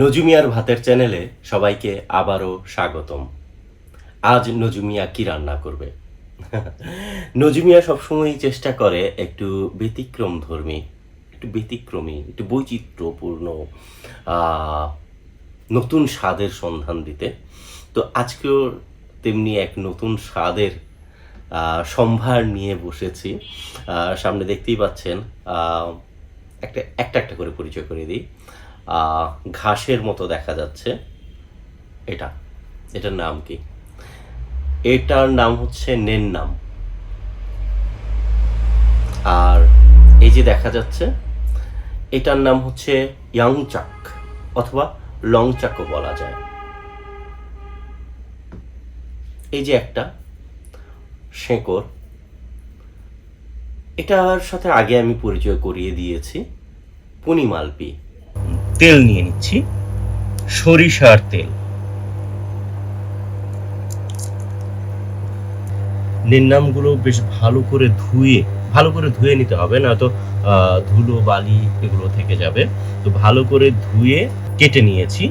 নজুমিয়ার ভাতের চ্যানেলে সবাইকে আবারও স্বাগতম। আজ নজুমিয়া কি রান্না করবে? নজুমিয়া সবসময় চেষ্টা করে একটু ব্যতিক্রম ধর্মী একটু ব্যতিক্রমী, একটু বৈচিত্র্যপূর্ণ নতুন স্বাদের সন্ধান দিতে। তো আজকেও তেমনি এক নতুন স্বাদের সম্ভার নিয়ে বসেছি। সামনে দেখতেই পাচ্ছেন একটা একটা একটা করে পরিচয় করে দিই। ঘাসের মতো দেখা যাচ্ছে। এটা, এটার নাম কি? এটার নাম হচ্ছে নেন নাম আর এই যে দেখা যাচ্ছে, এটার নাম হচ্ছে ইয়াংচাক, অথবা লংচাকও বলা যায়। এই যে একটা শেকড়, এটার সাথে আগে আমি পরিচয় করিয়ে দিয়েছি, পুনিমালপি। তেল নিয়ে নিচ্ছি। সরিষার তেল। নির্নামগুলো বেশ ভালো করে ধুয়ে ভালো করে ধুয়ে নিতে হবে নয়তো আহ, ধুলো বালি এগুলো থেকে যাবে। তো ভালো করে ধুয়ে কেটে নিয়েছি।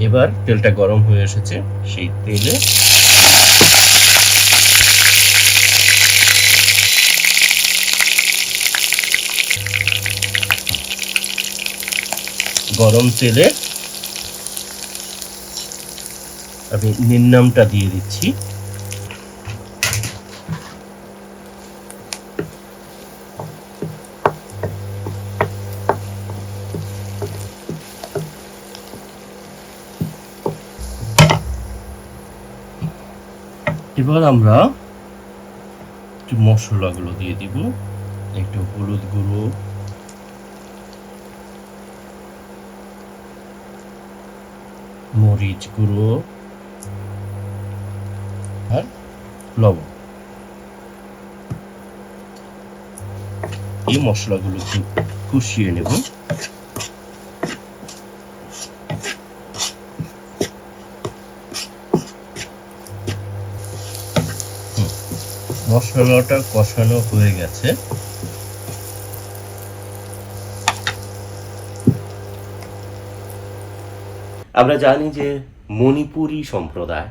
এবার তেলটা গরম হয়ে এসেছে সেই তেলে গরম তেলে আমি নিন্নামটা দিয়ে দিচ্ছি। এবার আমরা একটু মশলাগুলো দিয়ে দিব। একটু হলুদ গুঁড়ো মরিচ গুঁড়ো আর লবণ। এই মশলাগুলো কষিয়ে নেব। মশলাটা কষানো হয়ে গেছে। আমরা জানি যে মণিপুরি সম্প্রদায়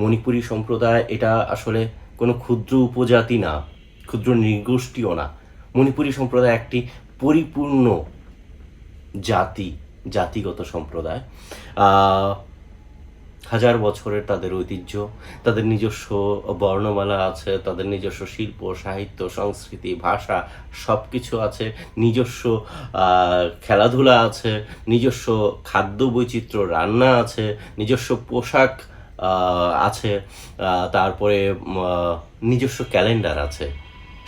মণিপুরি সম্প্রদায় এটা আসলে কোনো ক্ষুদ্র উপজাতি না, ক্ষুদ্র নৃগোষ্ঠীও না। মণিপুরি সম্প্রদায় একটি পরিপূর্ণ জাতি, জাতিগত সম্প্রদায়। হাজার বছরের তাদের ঐতিহ্য, তাদের নিজস্ব বর্ণমালা আছে, তাদের নিজস্ব শিল্প, সাহিত্য, সংস্কৃতি, ভাষা সব কিছু আছে, নিজস্ব খেলাধুলা আছে, নিজস্ব খাদ্য বৈচিত্র্য রান্না আছে, নিজস্ব পোশাক আছে তারপরে নিজস্ব ক্যালেন্ডার আছে।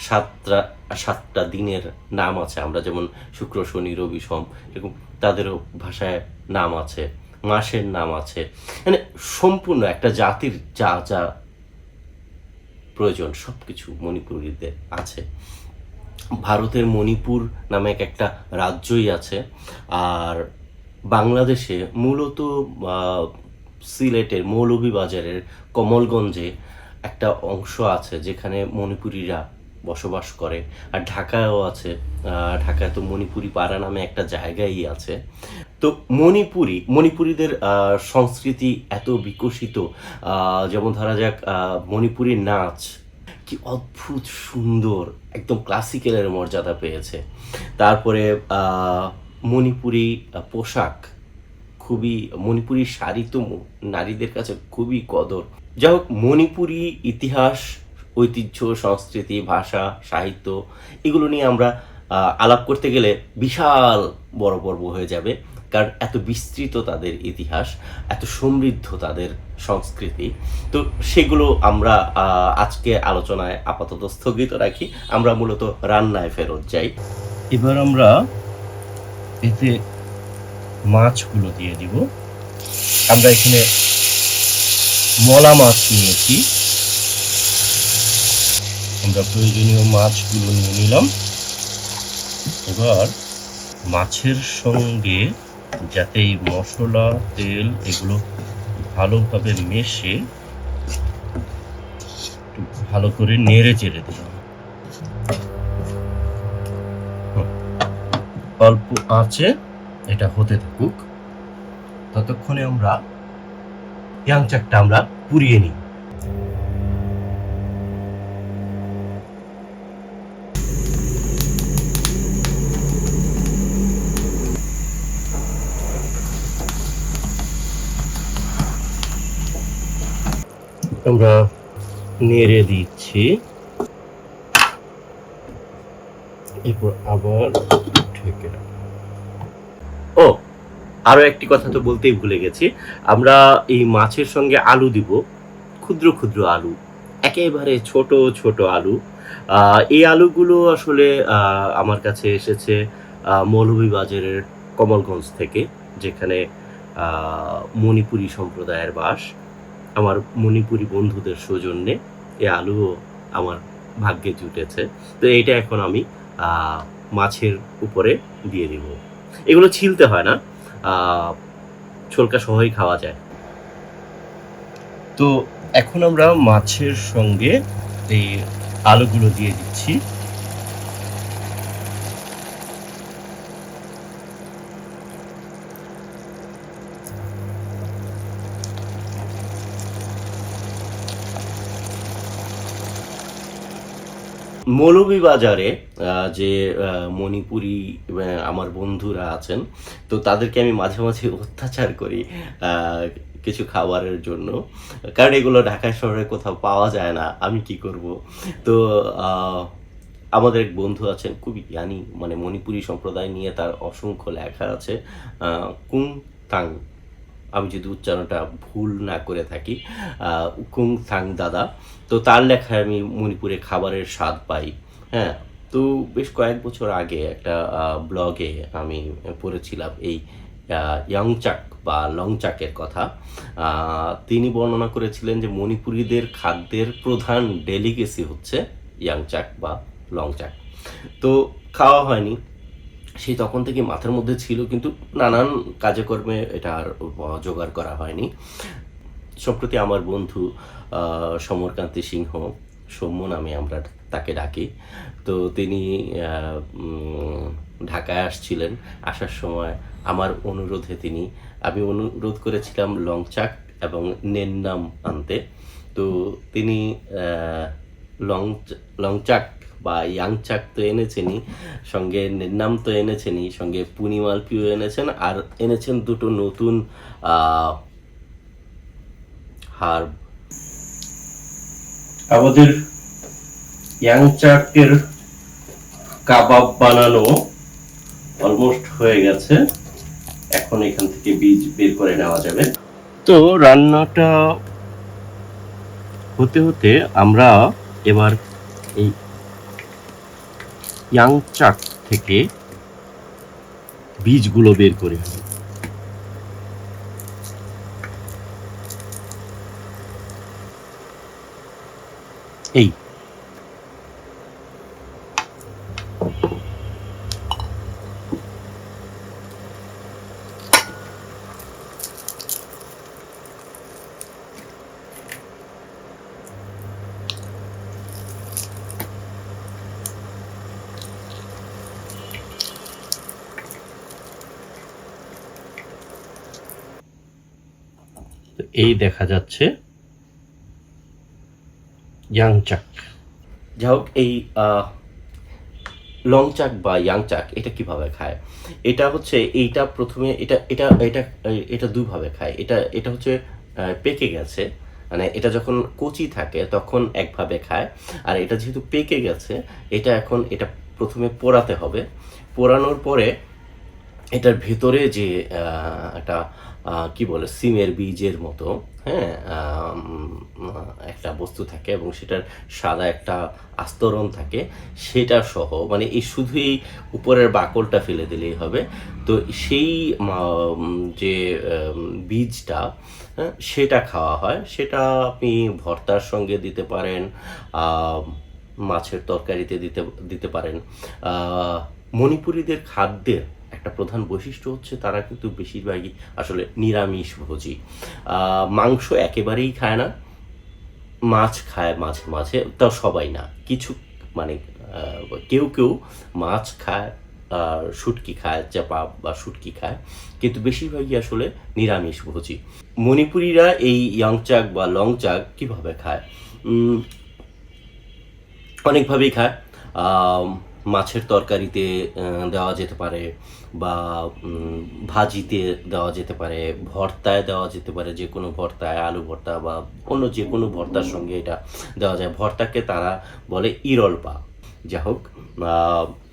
সাতটা সাতটা দিনের নাম আছে, আমরা যেমন শুক্র, শনি, রবি, সোম, এরকম তাদেরও ভাষায় নাম আছে। মাসের নাম আছে। মানে সম্পূর্ণ একটা জাতির যা যা প্রয়োজন সব কিছু মণিপুরীতে আছে। ভারতের মণিপুর নামে এক একটা রাজ্যই আছে। আর বাংলাদেশে মূলত সিলেটের মৌলভীবাজারের কমলগঞ্জে একটা অংশ আছে যেখানে মণিপুরীরা বসবাস করে। আর ঢাকায়ও আছে ঢাকায় তো মণিপুরি পাড়া নামে একটা জায়গাই আছে। তো মণিপুরি, মণিপুরীদের সংস্কৃতি এত বিকশিত যেমন ধরা যাক মণিপুরি নাচ কি অদ্ভুত সুন্দর, একদম ক্লাসিক্যালের মর্যাদা পেয়েছে। তারপরে মণিপুরি পোশাক খুবই, মণিপুরি শাড়ি তো নারীদের কাছে খুবই কদর। যাই হোক, মণিপুরি ইতিহাস, ঐতিহ্য, সংস্কৃতি, ভাষা, সাহিত্য, এগুলো নিয়ে আমরা আলাপ করতে গেলে বিশাল বড় পর্ব হয়ে যাবে। কারণ এত বিস্তৃত তাদের ইতিহাস, এত সমৃদ্ধ তাদের সংস্কৃতি। তো সেগুলো আমরা আজকে আলোচনায় আপাতত স্থগিত রাখি। আমরা মূলত রান্নায় ফেরত যাই। এবার আমরা এতে মাছগুলো দিয়ে দিব। আমরা এখানে মলা মাছ নিয়েছি। আমরা প্রয়োজনীয় মাছগুলো নিয়ে নিলাম। এবার মাছের সঙ্গে যাতে এই মশলা, তেল এগুলো ভালোভাবে মেশে ভালো করে নেড়ে চেড়ে দিলাম। অল্প আঁচে এটা হতে থাকুক ততক্ষণে আমরা ইয়াংচাকটা আমরা পুড়িয়ে নিই আমরা নেড়ে দিচ্ছি। এরপর আবার রাখব। ও, আরও একটি কথা তো বলতেই ভুলে গেছি। আমরা এই মাছের সঙ্গে আলু দিব, ক্ষুদ্র ক্ষুদ্র আলু, একেবারে ছোট ছোট আলু। এই আলুগুলো আসলে আমার কাছে এসেছে মৌলভীবাজারের কমলগঞ্জ থেকে, যেখানে মণিপুরী সম্প্রদায়ের বাস। আমার মণিপুরী বন্ধুদের সৌজন্যে এই আলুও আমার ভাগ্যে জুটেছে। তো এইটা এখন আমি মাছের উপরে দিয়ে দিব। এগুলো ছিলতে হয় না ছোলকা সহই খাওয়া যায়। তো এখন আমরা মাছের সঙ্গে এই আলুগুলো দিয়ে দিচ্ছি। মৌলভীবাজারে যে মণিপুরি আমার বন্ধুরা আছেন, তো তাদেরকে আমি মাঝে মাঝে অত্যাচার করি কিছু খাবারের জন্য। কারণ এগুলো ঢাকা শহরে কোথাও পাওয়া যায় না, আমি কি করব? তো আমাদের এক বন্ধু আছেন, খুবই জ্ঞানী মানে মণিপুরি সম্প্রদায় নিয়ে তার অসংখ্য লেখা আছে কুং তাং। আমি যদি উচ্চারণটা ভুল না করে থাকি কুং থাং দাদা। তো তার লেখায় আমি মণিপুরে খাবারের স্বাদ পাই হ্যাঁ। তো বেশ কয়েক বছর আগে একটা ব্লগে আমি পড়েছিলাম এই ইয়ংচাক বা লংচাকের কথা। তিনি বর্ণনা করেছিলেন যে মণিপুরীদের খাদ্যের প্রধান ডেলিগেসি হচ্ছে ইয়াংচাক বা লংচাক। তো খাওয়া হয়নি। সেই তখন থেকে মাথার মধ্যে ছিল, কিন্তু নানান কাজে কর্মে এটা আর জোগাড় করা হয়নি। সম্প্রতি আমার বন্ধু সমরকান্তি সিংহ, সৌম্য নামে আমরা তাকে ডাকি। তো তিনি ঢাকায় আসছিলেন। আসার সময় আমার অনুরোধে তিনি, আমি অনুরোধ করেছিলাম লংচাক এবং নেন্নাম আনতে। তো তিনি লং লংচাক বা ইয়াংচাক তো এনেছেনই, সঙ্গে নেন্নাম তো এনেছেনই, সঙ্গে পুনিমালপিও এনেছেন, আর এনেছেন দুটো নতুন হার্ব আমাদের ইয়াংচাকের কাবাব বানানো অলমোস্ট হয়ে গেছে। এখন এখান থেকে বীজ বের করে নেওয়া যাবে। তো রান্নাটা হতে হতে আমরা এবার এই ইয়াংচাক থেকে বীজগুলো বের করে আনি। এই এই দেখা যাচ্ছে ইয়াংচাক যাই হোক এই আহ, লংচাক বা ইয়াংচাক এটা কীভাবে খায়? এটা হচ্ছে এইটা প্রথমে এটা এটা এটা এটা দুভাবে খায়। এটা এটা হচ্ছে পেকে গেছে। মানে এটা যখন কচি থাকে তখন একভাবে খায়। আর এটা যেহেতু পেকে গেছে এটা এখন এটা প্রথমে পোড়াতে হবে। পোড়ানোর পরে এটার ভেতরে যে একটা কি বলে সিমের বীজের মতো হ্যাঁ একটা বস্তু থাকে এবং সেটার সাদা একটা আস্তরণ থাকে সেটা সহ মানে এই শুধু এই উপরের বাকলটা ফেলে দিলেই হবে। তো সেই যে বীজটা হ্যাঁ, সেটা খাওয়া হয়। সেটা আপনি ভর্তার সঙ্গে দিতে পারেন মাছের তরকারিতে দিতে দিতে পারেন। মণিপুরীদের খাদ্যের একটা প্রধান বৈশিষ্ট্য হচ্ছে তারা কিন্তু বেশিরভাগই আসলে নিরামিষ ভোজী। মাংস একেবারেই খায় না, মাছ খায় মাঝে মাঝে, তাও সবাই না। কিছু মানে কেউ কেউ মাছ খায় শুটকি খায়, চাপা বা শুটকি খায়, কিন্তু বেশিরভাগই আসলে নিরামিষ ভোজী। মণিপুরীরা এই ইয়ংচাক বা লংচাক কীভাবে খায়? অনেকভাবেই খায়। মাছের তরকারিতে দেওয়া যেতে পারে বা ভাজিতে দেওয়া যেতে পারে, ভর্তায় দেওয়া যেতে পারে যে কোনো ভর্তায়, আলু ভর্তা বা অন্য যে কোনো ভর্তার সঙ্গে এটা দেওয়া যায়। ভর্তাকে তারা বলে ইরলপা। যা হোক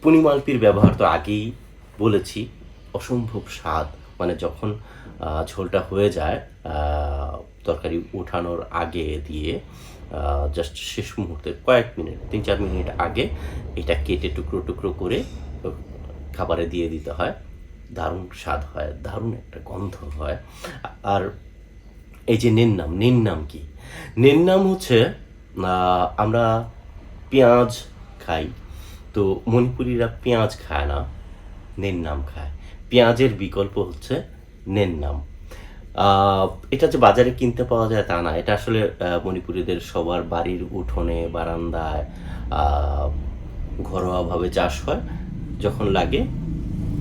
পুনিমালপির ব্যবহার তো আগেই বলেছি, অসম্ভব স্বাদ। মানে যখন ঝোলটা হয়ে যায় তরকারি ওঠানোর আগে দিয়ে জাস্ট শেষ মুহূর্তে কয়েক মিনিট, তিন চার মিনিট আগে এটা কেটে টুকরো টুকরো করে খাবারে দিয়ে দিতে হয়। দারুণ স্বাদ হয়, দারুণ একটা গন্ধ হয়। আর এই যে নের নাম নের নাম কি? নের নাম হচ্ছে আমরা পেঁয়াজ খাই, তো মণিপুরিরা পেঁয়াজ খায় না নের নাম খায়। পেঁয়াজের বিকল্প হচ্ছে নের নাম। এটা যে বাজারে কিনতে পাওয়া যায় তা না। এটা আসলে মণিপুরীদের সবার বাড়ির উঠোনে, বারান্দায় ঘরোয়াভাবে চাষ হয়। যখন লাগে,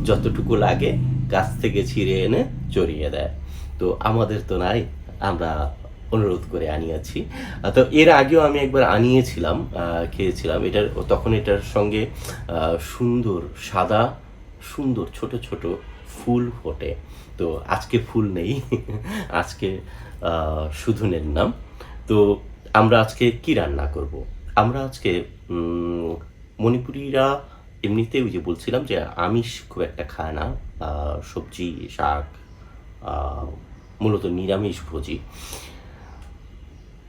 যতটুকু লাগে, গাছ থেকে ছিঁড়ে এনে চড়িয়ে দেয়। তো আমাদের তো নাই, আমরা অনুরোধ করে আনিয়েছি। তো এর আগেও আমি একবার আনিয়েছিলাম খেয়েছিলাম। এটার, তখন এটার সঙ্গে সুন্দর, সাদা, সুন্দর, ছোট ছোট ফুল ফোটে। তো আজকে ফুল নেই আজকে আহ, শুধু নের নাম তো আমরা আজকে কি রান্না করব? আমরা আজকে মণিপুরীরা এমনিতে ওই যে বলছিলাম যে আমিষ খুব একটা খায় না সবজি শাক মূলত নিরামিষ ভোজি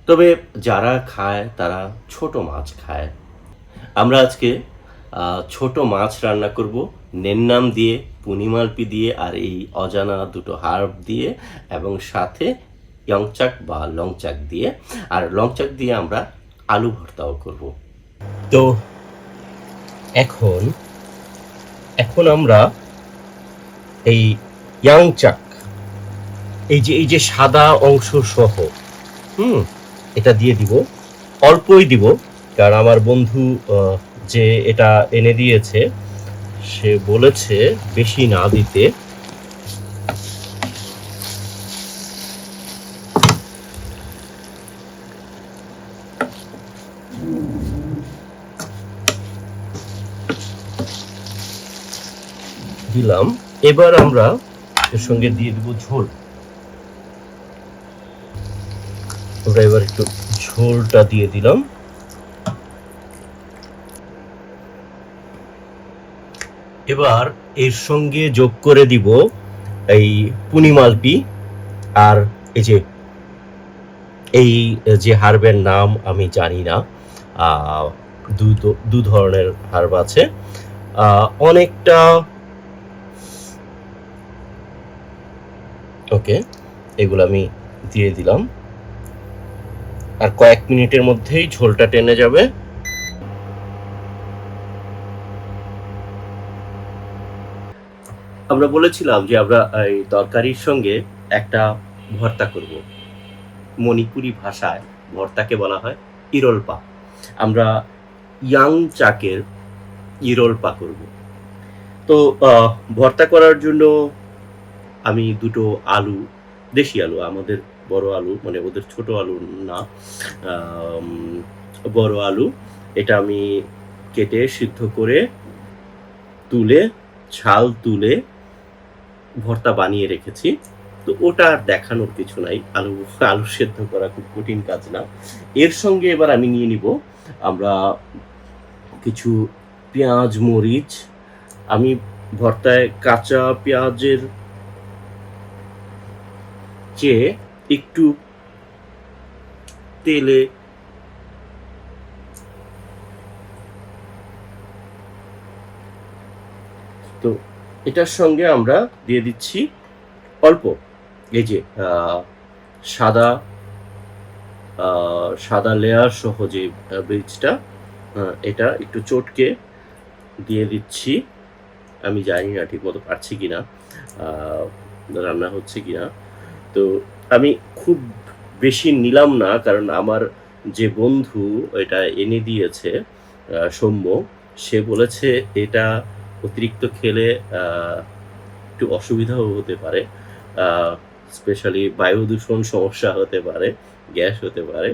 তবে যারা খায় তারা ছোট মাছ খায়। আমরা আজকে ছোট মাছ রান্না করব, নেন্নাম দিয়ে, পুনিমালপি দিয়ে আর এই অজানা দুটো হার্ব দিয়ে এবং সাথে ইয়ংচাক বা লংচাক দিয়ে। আর লংচাক দিয়ে আমরা আলু ভর্তাও করব। তো এখন এখন আমরা এই ইয়াংচাক, এই যে এই যে সাদা অংশ সহ, হুম, এটা দিয়ে দিব। অল্পই দিব, কারণ আমার বন্ধু যে এটা এনে দিয়েছে, সে বলেছে বেশি না দিতে। দিলাম। এবার আমরা এর সঙ্গে দিয়ে দিব ঝোল। আমরা এবার একটু ঝোলটা দিয়ে দিলাম। এবার এর সঙ্গে যোগ করে দিব এই পুনিমালপি আর এই যে এই যে হার্বের নাম আমি জানি না দু ধরনের হার্ব আছে। অনেকটা, ওকে, এগুলো আমি দিয়ে দিলাম। আর কয়েক মিনিটের মধ্যেই ঝোলটা টেনে যাবে। আমরা বলেছিলাম যে আমরা এই তরকারির সঙ্গে একটা ভর্তা করব। মণিপুরি ভাষায় ভর্তাকে বলা হয় ইরলপা। আমরা ইয়াং চাকের ইরলপা করব। তো ভর্তা করার জন্য আমি দুটো আলু, দেশি আলু, আমাদের বড় আলু মানে ওদের ছোট আলু না বড় আলু, এটা আমি কেটে সিদ্ধ করে তুলে, ছাল তুলে ভর্তা বানিয়ে রেখেছি। তো ওটা আর দেখানোর কিছু নাই। আলু আলু সেদ্ধ করা খুব কঠিন কাজ না। এর সঙ্গে এবার আমি নিয়ে নিব আমরা কিছু পেঁয়াজ, মরিচ। আমি ভর্তায় কাঁচা পেঁয়াজের চেয়ে একটু তেলে তো এটার সঙ্গে আমরা দিয়ে দিচ্ছি অল্প, এই যে সাদা সাদা লেয়ার সহ যে ব্রিজটা এটা একটু চটকে দিয়ে দিচ্ছি। আমি জানি না ঠিক মতো পারছি কি না রান্না হচ্ছে কি না তো আমি খুব বেশি নিলাম না, কারণ আমার যে বন্ধু এটা এনে দিয়েছে সৌম্য, সে বলেছে এটা অতিরিক্ত খেলে একটু অসুবিধাও হতে পারে। স্পেশালি বায়ু দূষণ সমস্যা হতে পারে, গ্যাস হতে পারে।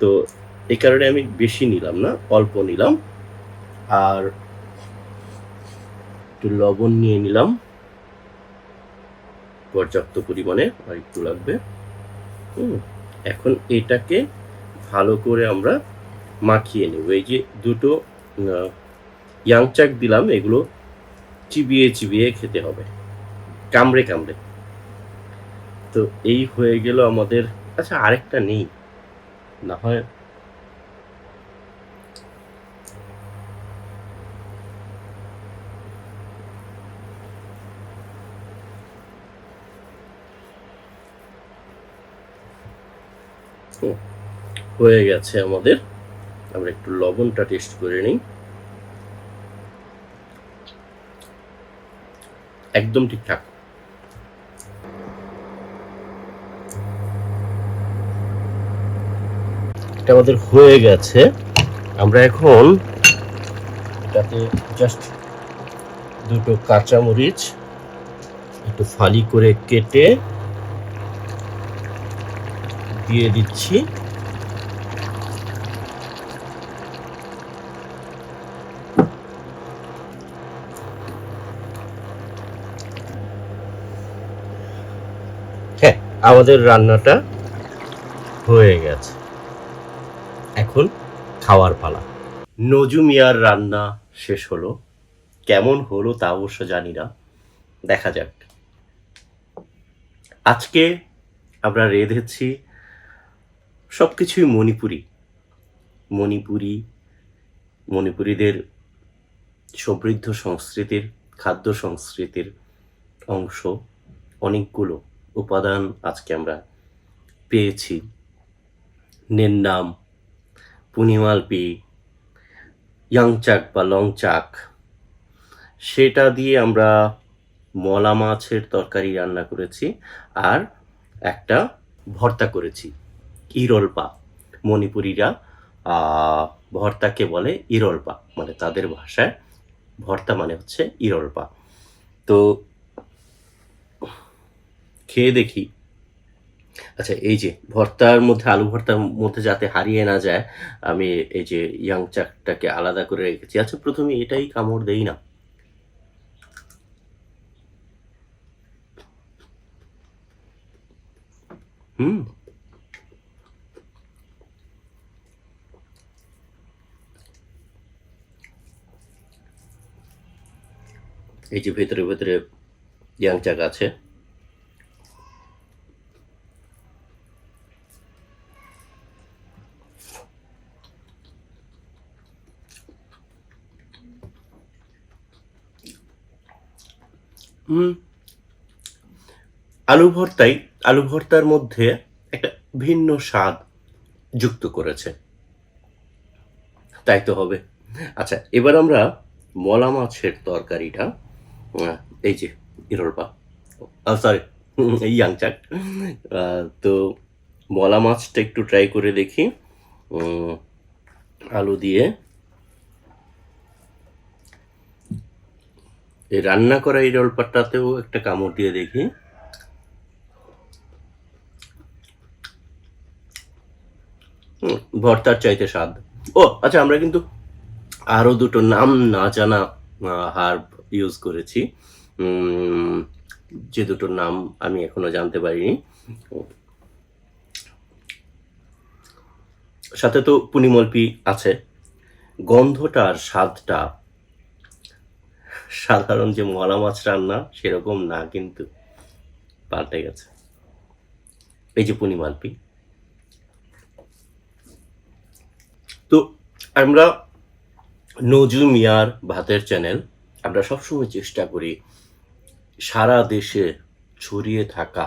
তো এই কারণে আমি বেশি নিলাম না, অল্প নিলাম। আর একটু লবণ নিয়ে নিলাম। পর্যাপ্ত পরিমাণে আর একটু লাগবে। হুম, এখন এটাকে ভালো করে আমরা মাখিয়ে নেব। এই যে দুটো ইয়াংচাক দিলাম, এগুলো চিবিয়ে চিবিয়ে খেতে হবে। কামড়ে কামড়ে। তো এই হয়ে গেল আমাদের আচ্ছা আরেকটা নেই। না হয় হয়ে গেছে আমাদের। আমরা একটু লবণটা টেস্ট করে নিই। একদম ঠিকঠাক। এটা আমাদের হয়ে গেছে। আমরা এখন এটাতে জাস্ট দুটো কাঁচামরিচ একটু ফালি করে কেটে দিয়ে দিচ্ছি। হ্যাঁ আমাদের রান্নাটা হয়ে গেছে। এখন খাওয়ার পালা। নজু মিয়ার রান্না শেষ হলো। কেমন হলো তা অবশ্য জানি না। দেখা যাক। আজকে আমরা রেঁধেছি সব কিছুই মণিপুরি। মণিপুরি, মণিপুরীদের সমৃদ্ধ সংস্কৃতির, খাদ্য সংস্কৃতির অংশ অনেকগুলো। উপাদান আজকে আমরা পেয়েছি। নেন্নাম পুনিমালপি ইয়াংচাক বা লংচাক। সেটা দিয়ে আমরা মলা মাছের তরকারি রান্না করেছি আর একটা ভর্তা করেছি, ইরলপা। মণিপুরীরা ভর্তাকে বলে ইরলপা মানে তাদের ভাষায় ভর্তা মানে হচ্ছে ইরলপা। তো খেয়ে দেখি। আচ্ছা এই যে ভর্তার মধ্যে, আলু ভর্তার মধ্যে যাতে হারিয়ে না যায়, আমি এই যে ইয়াং চাকটাকে আলাদা করে রেখেছি। আচ্ছা প্রথমে এটাই কামড় দেই না। হুম। এই যে ভেতরে ভেতরে ইয়াং চাক আছে। হুম। আলু ভর্তাই আলু ভর্তার মধ্যে একটা ভিন্ন স্বাদ যুক্ত করেছে। তাই তো হবে। আচ্ছা এবার আমরা মলা মাছের তরকারিটা এই যে ইরোলপা সরি ইয়াংচাক তো মলা মাছটা একটু ট্রাই করে দেখি আলু দিয়ে এই রান্না করা এই রোলপাটাতেও একটা কামড় দিয়ে দেখি। ভর্তার চাইতে স্বাদ। ও আচ্ছা আমরা কিন্তু আরও দুটো নাম না জানা হার্ব ইউজ করেছি। যে দুটোর নাম আমি এখনও জানতে পারিনি। সাথে তো পুনিমলপি আছে। গন্ধটা আর স্বাদটা সাধারণ যে মলা মাছ রান্না, সেরকম না, কিন্তু পাল্টে গেছে। এই যে পুনিমালপি তো আমরা নজু মিয়ার ভাতের চ্যানেল, আমরা সবসময় চেষ্টা করি সারা দেশে ছড়িয়ে থাকা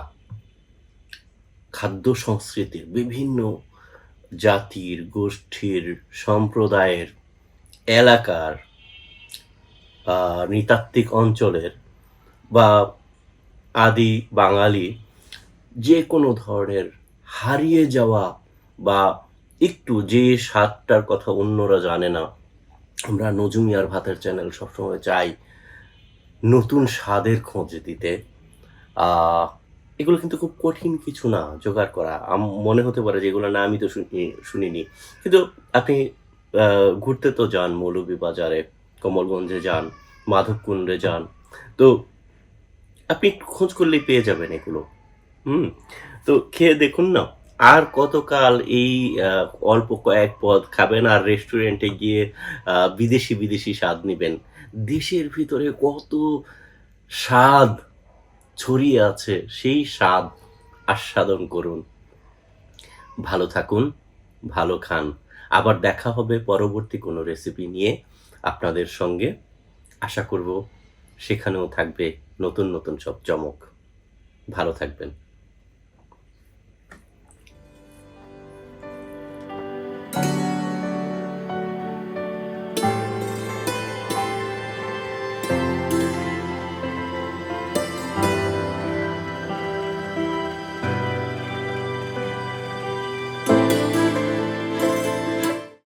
খাদ্য সংস্কৃতির বিভিন্ন জাতির, গোষ্ঠীর, সম্প্রদায়ের এলাকার নৃতাত্ত্বিক অঞ্চলের বা আদি বাঙালি যে কোনো ধরনের হারিয়ে যাওয়া বা একটু যে স্বাদটার কথা অন্যরা জানে না, আমরা নজুমিয়ার ভাতের চ্যানেল সবসময় চাই নতুন স্বাদের খোঁজ দিতে। এগুলো কিন্তু খুব কঠিন কিছু না জোগাড় করা। মনে হতে পারে যে এগুলো না আমি তো শুনি- শুনিনি। কিন্তু আপনি ঘুরতে তো যান মৌলভীবাজারে। কমলগঞ্জে যান, মাধবকুণ্ডে যান। তো আপনি খোঁজ করলেই পেয়ে যাবেন এগুলো। হুম? তো খেয়ে দেখুন না, আর কতকাল এই অল্প কয়েক পদ খাবেন আর রেস্টুরেন্টে গিয়ে বিদেশি বিদেশি স্বাদ নেবেন। দেশের ভিতরে কত স্বাদ ছড়িয়ে আছে, সেই স্বাদ আস্বাদন করুন। ভালো থাকুন, ভালো খান। আবার দেখা হবে পরবর্তী কোনো রেসিপি নিয়ে। আপনাদের সঙ্গে আশা করব সেখানেও থাকবে নতুন নতুন সব চমক। ভালো থাকবেন।